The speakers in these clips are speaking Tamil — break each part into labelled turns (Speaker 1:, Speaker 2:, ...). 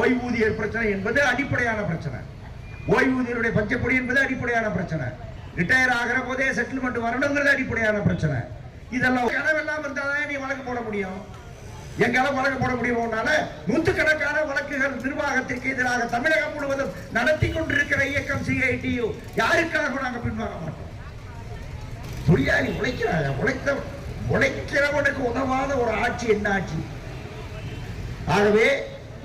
Speaker 1: ஓய்வூதியர் பிரச்சனை என்பது அடிப்படையான பிரச்சனை. ஓய்வூதியருடைய பஞ்சப்பொடி என்பது அடிப்படையான பிரச்சனை. ரிட்டையர் ஆகிற போதே செட்டில்மெண்ட் வரணுங்கிறது அடிப்படையான பிரச்சனை. இதெல்லாம் கனவு இல்லாமல் இருந்தால்தான் நீ வழக்கு போட முடியும். எங்களால் வழக்கு போட முடியும்னால நூற்றுக்கணக்கான வழக்குகள் நிர்வாகத்திற்கு எதிராக தமிழகம் முழுவதும் நடத்தி கொண்டிருக்கிற இயக்கம் சிஐடியு யாருக்காக நாங்கள் பின்வாங்க மாட்டோம்? தொழிலாளி உழைக்கிறாங்க. உழைத்த உழைக்கிறவனுக்கு உதவாத ஒரு ஆட்சி என்ன ஆட்சி? ஆகவே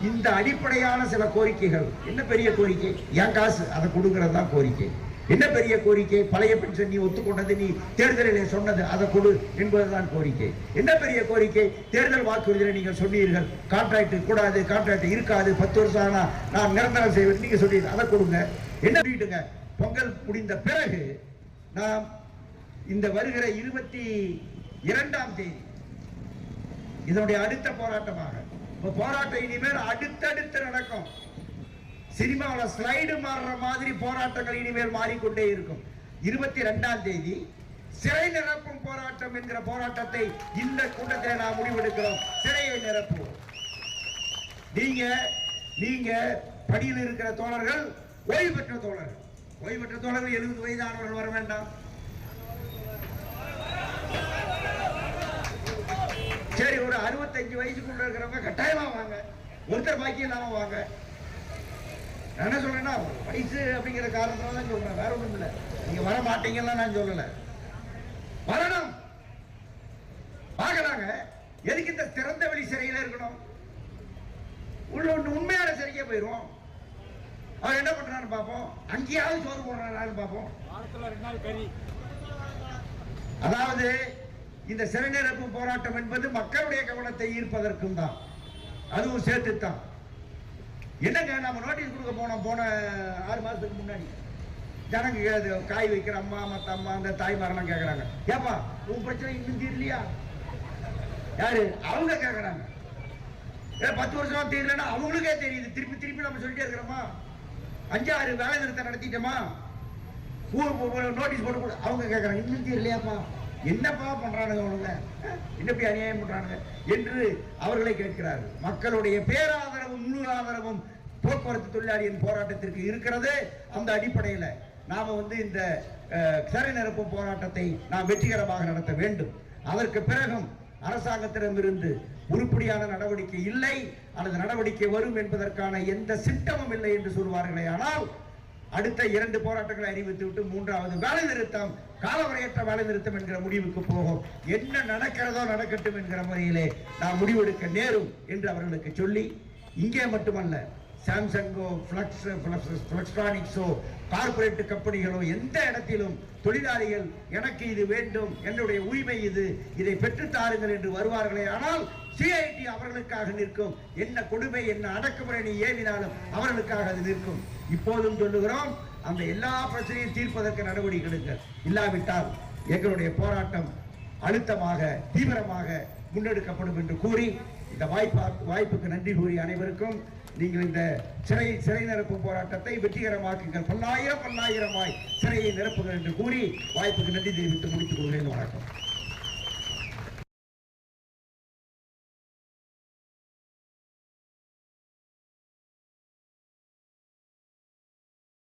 Speaker 1: இந்த அடிப்படையான சில கோரிக்கைகள். என்ன பெரிய கோரிக்கை? என் காசு அதை கொடுக்கறது தான் கோரிக்கை. என்ன பெரிய கோரிக்கை? பழைய பென்ஷன் நீ ஒத்துக்கொண்டது நீ தேர்தலிலே சொன்னது அதை கொடு என்பதுதான் கோரிக்கை. என்ன பெரிய கோரிக்கை? தேர்தல் வாக்குறுதியில் நீங்கள் சொன்னீர்கள் கான்ட்ராக்ட் கூடாது கான்ட்ராக்ட் இருக்காது பத்து வருஷம் ஆனா நான் நிரந்தரம் செய்வேன் நீங்க சொன்னீங்க அதை கொடுங்க. என்ன சொல்லிட்டுங்க? பொங்கல் முடிந்த பிறகு நாம் இந்த வருகிற இருபத்தி இரண்டாம் தேதி இதனுடைய அடுத்த போராட்டமாக போராட்டம் இனிமேல் அடுத்தடுத்து நடக்கும். சினிமாவில் ஸ்லைடு மாறுற மாதிரி போராட்டங்கள் இனிமேல் மாறிக்கொண்டே இருக்கும். இருபத்தி ரெண்டாம் தேதி சிறை நிரப்பும் போராட்டம் என்கிற போராட்டத்தை இந்த கூட்டத்தில் நாம் முடிவெடுக்கிறோம். சிறையை நிரப்புவோம். நீங்க நீங்க படியில் இருக்கிற தோழர்கள் ஓய்வு பெற்ற தோழர்கள். ஓய்வு பெற்ற தோழர்கள் எழுபது வயதானவர்கள் வர வேண்டாம். சரி ஒரு அறுபத்தஞ்சு வயசுக்குள்ள இருக்கிறவங்க கட்டாயமா வாங்க. ஒருத்தர் பாக்கி இல்லாம வாங்க. நான் என்ன சொல்றேன்னா வயசு அப்படிங்கிற காரணத்துல தான் சொல்றேன். வேற ஒண்ணும் இல்ல. நீங்க வர மாட்டீங்கன்னா நான் சொல்லல. வரணும். பார்க்கலாங்க எதுக்கு இந்த திறந்த வெளி சிறையில இருக்கணும்? உள்ள ஒண்ணு உண்மையான சிறைக்கே போயிரும். அவன் என்ன பண்றான்னு பார்ப்போம். அங்கேயாவது சோறு போடுறான்னு பார்ப்போம். அதாவது இந்த சிறைநிரப்பு போராட்டம் என்பது மக்களுடைய கவனத்தை ஈர்ப்பதற்கும் தான். அதுவும் சேர்த்து தான் என்னங்க நம்ம நோட்டீஸ் கொடுக்க போனோம் போன ஆறு மாதத்துக்கு முன்னாடி. ஜனங்க அது காய் வைக்கிற அம்மா மற்ற அம்மா அந்த தாய்மாரெல்லாம் கேட்குறாங்க ஏப்பா உன் பிரச்சனை இன்னும் தீரலையா? யாரு? அவங்க கேட்குறாங்க ஏ பத்து வருஷமா தீரலன்னா அவங்களுக்கே தெரியுது. திருப்பி திருப்பி நம்ம சொல்லிட்டே இருக்கிறோமா? அஞ்சாறு வேலை நிறுத்தம் நடத்திட்டோமா? நோட்டீஸ் போட்டு அவங்க கேட்குறாங்க இன்னும் தீரலையாப்பா? என்னப்பா பண்றானுங்க அவனுங்க? என்னப்படி அநியாயம் பண்றானுங்க? என்று அவர்களை கேட்கிறார்கள். மக்களுடைய பேராதரவும் முழு ஆதரவும் போக்குவரத்து தொழிலாளியின் போராட்டத்திற்கு இருக்கிறது. அந்த அடிப்படையில் நாம் வந்து இந்த அஹ், சிறை நிரப்பு போராட்டத்தை நாம் வெற்றிகரமாக நடத்த வேண்டும். அதற்கு பிறகும் அரசாங்கத்திடமிருந்து உருப்படியான நடவடிக்கை இல்லை. அல்லது நடவடிக்கை வரும் என்பதற்கான எந்த சிட்டமும் இல்லை என்று சொல்வார்களே. ஆனால் அடுத்த இரண்டு போராட்டங்களை அறிவித்து விட்டு மூன்றாவது வேலை நிறுத்தம் காலவரையற்ற வேலை நிறுத்தம் என்கிற முடிவுக்கு போகும். என்ன நடக்கிறதோ நடக்கட்டும் என்கிற முறையிலே நாம் முடிவெடுக்க நேரும் என்று அவர்களுக்கு சொல்லி இங்கே மட்டுமல்ல சாம்சங்கோ பிளக்ஸ் பிளக்ஸ்ட்ரானிக்ஸோ கார்பரேட் கம்பெனிகளோ எந்த இடத்திலும் தொழிலாளிகள் எனக்கு இது வேண்டும் என்னுடைய உரிமை இது இதை பெற்றுத் தாருங்கள் என்று வருவார்களே. ஆனால் சிஐடி அவர்களுக்காக நிற்கும். என்ன கொடுமை என்ன அடக்குமுறை நீ ஏவினாலும் அவர்களுக்காக அது நிற்கும். இப்போதும் சொல்லுகிறோம் அந்த எல்லா பிரச்சனையும் தீர்ப்பதற்கு நடவடிக்கை எடுங்கள் இல்லாவிட்டால் எங்களுடைய போராட்டம் அழுத்தமாக தீவிரமாக முன்னெடுக்கப்படும் என்று கூறி இந்த வாய்ப்பா வாய்ப்புக்கு நன்றி கூறி அனைவருக்கும் நீங்கள் இந்த சிறை சிறை நிரப்பும் போராட்டத்தை வெற்றிகரமாக்குங்கள். பல்லாயிரம் பல்லாயிரமாய் சிறையை நிரப்புங்கள் என்று கூறி வாய்ப்புக்கு நன்றி தெரிவித்து முடித்துக் கொள்கிறேன். வணக்கம்.